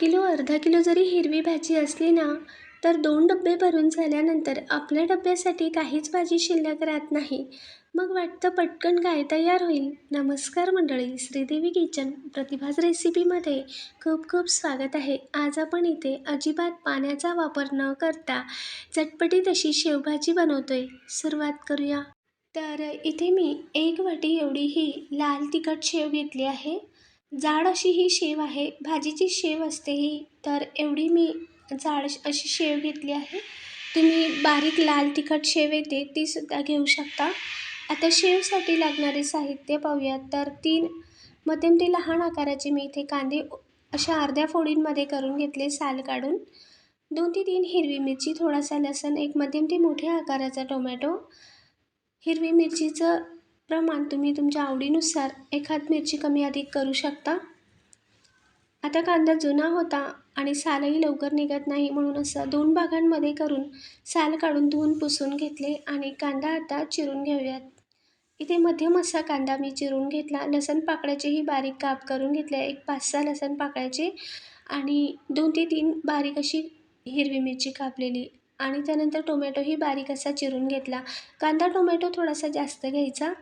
Kilo अर्धा kilo जरी हिरवी भाजी असली ना तर दोन डब्बे भरून झाल्यानंतर आपल्या डब्यासाठी काहीच भाजी शिल्लक राहत नाही. मग वाटतं पटकन काय तयार होईल. नमस्कार मंडळी श्रीदेवी किचन प्रतिभाज रेसिपीमध्ये खूप खूप स्वागत आहे. आज आपण इथे अजिबात पाण्याचा वापर न करता चटपटीत अशी शेवभाजी बनवतोय. सुरुवात करूया. तर इथे मी एक वाटी एवढी ही लाल तिखट शेव घेतली आहे. जाड अशी ही शेव आहे भाजीची शेव असते ही. तर एवढी मी जाड अशी शेव घेतली आहे. तुम्ही बारीक लाल तिखट शेव येते तीसुद्धा घेऊ शकता. आता शेवसाठी लागणारे साहित्य पाहूयात. तर तीन मध्यम ते लहान आकाराचे मी इथे कांदे अशा अर्ध्या फोडींमध्ये करून घेतले साल काढून. दोन ते तीन हिरवी मिरची थोडासा लसण एक मध्यम ते मोठ्या आकाराचा टोमॅटो. हिरवी मिरचीचं प्रमाण तुम्ही तुमच्या आवडीनुसार एखाद मिरची कमी अधिक करू शकता. आता कांदा जुना होता आणि सालही लवकर निघत नाही म्हणून असं दोन भागांमध्ये करून साल काढून धुवून पुसून घेतले आणि कांदा आता चिरून घेऊयात. इथे मध्यम असा कांदा मी चिरून घेतला. लसण पाकळ्याचेही बारीक काप करून घेतले. एक पाच सहा लसण पाकळ्याचे आणि दोन ते तीन बारीक अशी हिरवी मिरची कापलेली आणि त्यानंतर टोमॅटोही बारीक असा चिरून घेतला. कांदा टोमॅटो थोडासा जास्त घ्यायचा.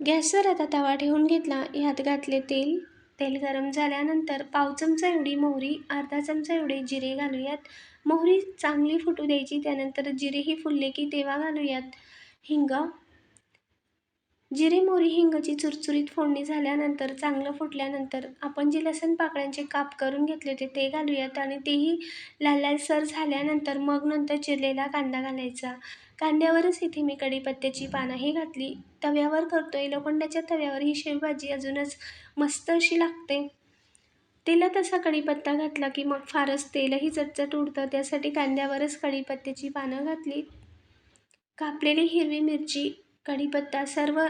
गॅसवर आता तवा ठेवून घेतला. ह्यात घातले तेल. तेल गरम झाल्यानंतर पाव चमचा एवढी मोहरी अर्धा चमचा एवढे जिरे घालूयात. मोहरी चांगली फुटू द्यायची त्यानंतर जिरेही फुलले की तेव्हा घालूयात. हिंग जिरे मोहरी हिंगची चुरचुरीत फोडणी झाल्यानंतर चांगलं फुटल्यानंतर आपण जे लसण पाकळ्यांचे काप करून घेतले होते ते घालूयात आणि तेही लाल लालसर झाल्यानंतर मग नंतर चिरलेला कांदा घालायचा. कांद्यावरच इथे मी कढीपत्त्याची पानंही घातली. तव्यावर करतोय लोखंडाच्या तव्यावर ही शेवभाजी अजूनच मस्त अशी लागते. तेलात असा कढीपत्ता घातला की मग फारच तेलही चटचट उडतं त्यासाठी कांद्यावरच कढीपत्त्याची पानं घातली. कापलेली हिरवी मिरची कढीपत्ता सर्व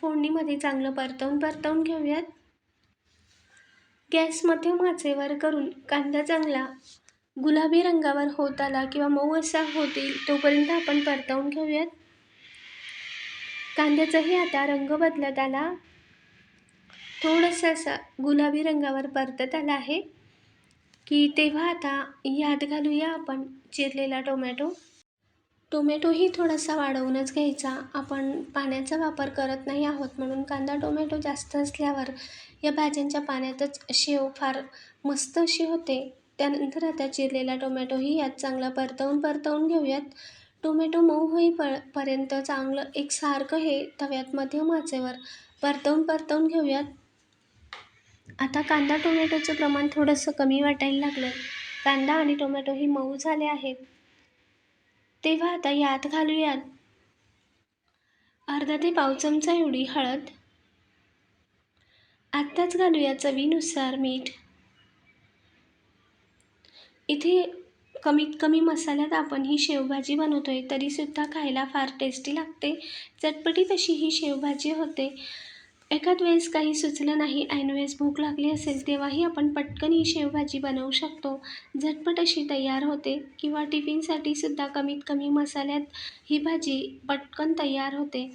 फोडणीमध्ये चांगलं परतवून परतवून घेऊयात. गॅस मध्यम आचेवर करून कांदा चांगला गुलाबी रंगावर होत आला किंवा मऊ असा होतील तोपर्यंत आपण परतवून घेऊयात. कांद्याचाही आता रंग बदलत आला. थोडासा असा गुलाबी रंगावर परतत आला आहे. की तेव्हा आता यात घालूया आपण चिरलेला टोमॅटो. टोमॅटोही थोडासा वाढवूनच घ्यायचा. आपण पाण्याचा वापर करत नाही आहोत म्हणून कांदा टोमॅटो जास्त असल्यावर या भाज्यांच्या पाण्यातच शेव फार मस्त अशी होते. त्यानंतर आता चिरलेला टोमॅटोही यात चांगला परतवून परतवून घेऊयात. टोमॅटो मऊ होईपर्यंत चांगलं एकसारखं हे तव्यात मध्यम आचेवर परतवून परतवून घेऊयात. आता कांदा टोमॅटोचं प्रमाण थोडंसं कमी वाटायला लागलं. कांदा आणि टोमॅटोही मऊ झाले आहेत. तेव्हा आता यात घालूयात. अर्धा ते पाव चमचा एवढी हळद. आत्ताच घालूया चवीनुसार मीठ. इथे कमीत कमी मसाल्यात आपण ही शेवभाजी बनवतोय तरीसुद्धा खायला फार टेस्टी लागते. चटपटीत अशी ही शेवभाजी होते. एखाद वेळेस काही सुचलं नाही ऐनवेळेस भूक लागली असेल तेव्हाही आपण पटकन ही शेवभाजी बनवू शकतो. झटपट अशी तयार होते किंवा टिफिनसाठी सुद्धा कमीत कमी मसाल्यात ही भाजी पटकन तयार होते.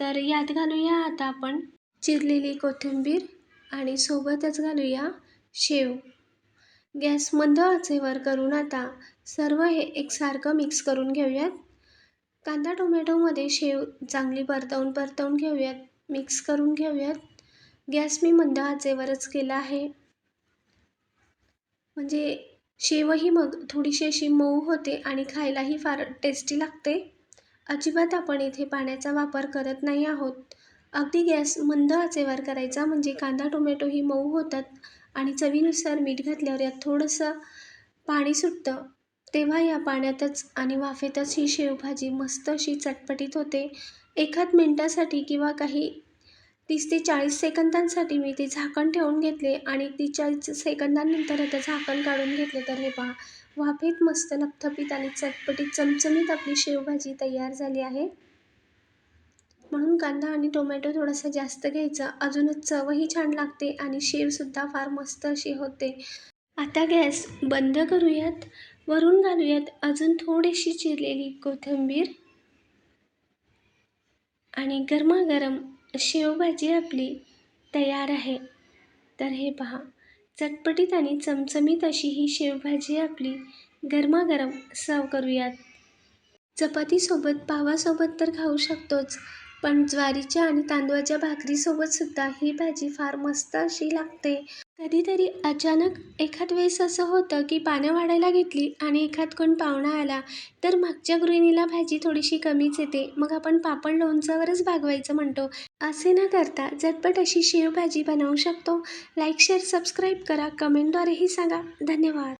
तर यात घालूया आता आपण चिरलेली कोथिंबीर आणि सोबतच घालूया शेव. गॅस मंद आचेवर करून आता सर्व हे एकसारखं मिक्स करून घेऊयात. कांदा टोमॅटोमध्ये शेव चांगली परतवून परतवून घेऊयात. मिक्स करून घेऊयात. गॅस मी मंद आचेवरच केला आहे. म्हणजे शेवही मग थोडीशी अशी मऊ होते आणि खायलाही फार टेस्टी लागते. अजिबात आपण इथे पाण्याचा वापर करत नाही आहोत. अगदी गॅस मंद आचेवर करायचा म्हणजे कांदा टोमॅटोही मऊ होतात आणि चवीनुसार मीठ घातल्यावर यात थोडंसं पाणी सुटतं. तेव्हा या पाण्यातच आणि वाफेतच ही शेवभाजी मस्त अशी चटपटीत होते. एखाद मिनटासाठी किंवा काही तीस ते चाळीस सेकंदांसाठी मी ते झाकण ठेवून घेतले आणि ती चाळीस सेकंदांनंतर आता झाकण काढून घेतले तर हे पहा वाफेत मस्त लपथपीत आणि चटपटीत चमचमीत आपली शेवभाजी तयार झाली आहे. म्हणून कांदा आणि टोमॅटो थोडासा जास्त घ्यायचा. अजूनच चवही छान लागते आणि शेवसुद्धा फार मस्त अशी होते. आता गॅस बंद करूयात. वरून घालूयात अजून थोडीशी चिरलेली कोथिंबीर. आणि गरमागरम शेवभाजी आपली तयार आहे. तर हे पहा चटपटीत आणि चमचमीत अशी ही शेवभाजी आपली गरमागरम सर्व करूयात. चपातीसोबत पावासोबत तर खाऊ शकतोच पण ज्वारीच्या आणि तांदूळाच्या भाकरीसोबतसुद्धा ही भाजी फार मस्त अशी लागते. कधीतरी अचानक एखाद वेळेस असं होतं की पानं वाढायला घेतली आणि एखाद कोण पाहुणा आला तर मागच्या गृहिणीला भाजी थोडीशी कमीच येते. मग आपण पापड लोणचावरच भागवायचं म्हणतो. असे न करता झटपट अशी शेवभाजी बनवू शकतो. लाईक शेअर सबस्क्राईब करा. कमेंटद्वारेही सांगा. धन्यवाद.